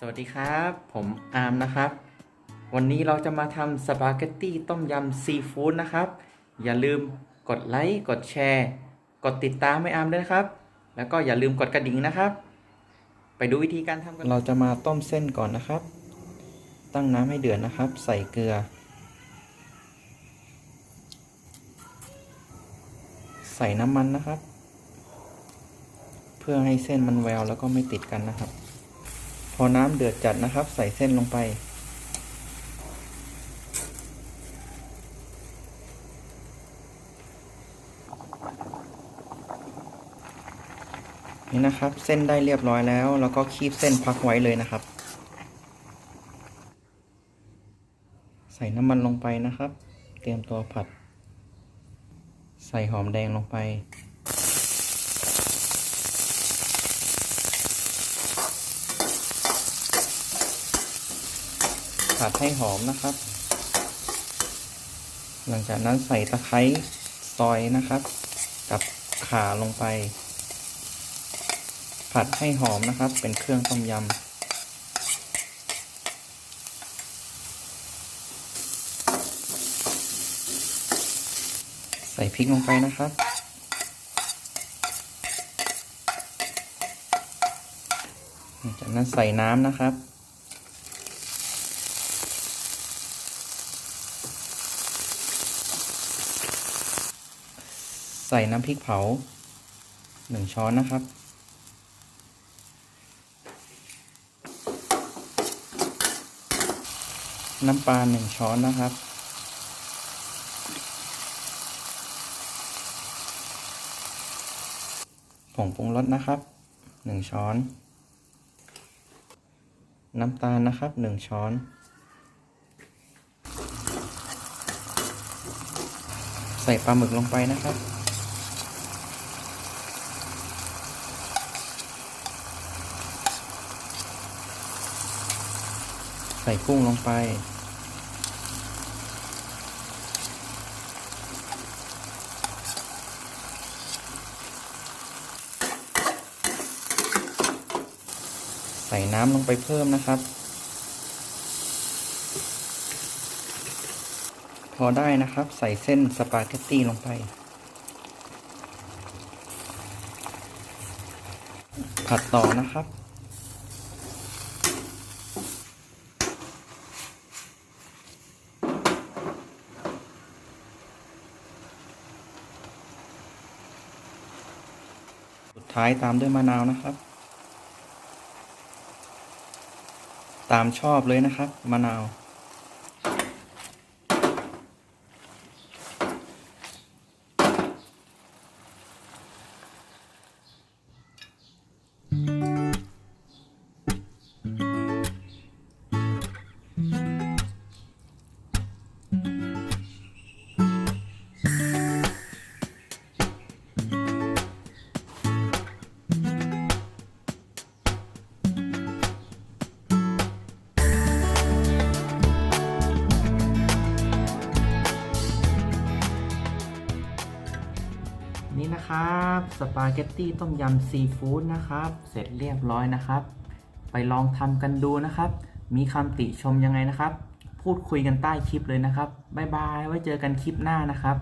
สวัสดีครับ ผมอาร์มนะครับ วันนี้เราจะมาทำสปาเกตตี้ต้มยำซีฟู้ดนะครับ อย่าลืมกดไลค์กดแชร์ กดติดตามให้อาร์มด้วยนะครับ แล้วก็อย่าลืมกดกระดิ่งนะครับ ไปดูวิธีการทำกันเราจะมาต้มเส้นก่อนนะครับ ตั้งน้ำให้เดือดนะครับ ใส่เกลือ ใส่น้ำมันนะครับ เพื่อให้เส้นมันแววแล้วก็ไม่ติดกันนะครับ อน้ำเดือดจัดนะครับ ใส่เส้นลงไป นี่นะครับ เส้นได้เรียบร้อยแล้ว แล้วก็คีบเส้นพักไว้เลยนะครับ ใส่น้ำมันลงไปนะครับ เตรียมตัวผัด ใส่หอมแดงลงไป ผัดให้หอมนะครับ หลังจากนั้นใส่ตะไคร้ซอยนะครับ กับข่าลงไป ผัดให้หอมนะครับ เป็นเครื่องต้มยำใส่พริกลงไปนะครับจากนั้นใส่น้ำนะครับ ใส่น้ำพริกเผาหนึ่งช้อนนะครับ น้ำปลาหนึ่งช้อนนะครับ ผงปรุงรสนะครับหนึ่งช้อน น้ำตาลนะครับหนึ่งช้อนใส่ปลาหมึกลงไปนะครับ ส่กุ้งลงไป ใส่น้ำลงไปเพิ่มนะครับ พอได้นะครับใส่เส้นสปาเกตตี้ลงไปผัดต่อนะครับ ท้ายตามด้วยมะนาวนะครับ ตามชอบเลยนะครับมะนาว นี่นะครับสปาเกตตี้ต้มยำซีฟู้ดนะครับ เสร็จเรียบร้อยนะครับ ไปลองทำกันดูนะครับ มีคำติชมยังไงนะครับ พูดคุยกันใต้คลิปเลยนะครับบ๊ายบายไว้เจอกันคลิปหน้านะครับ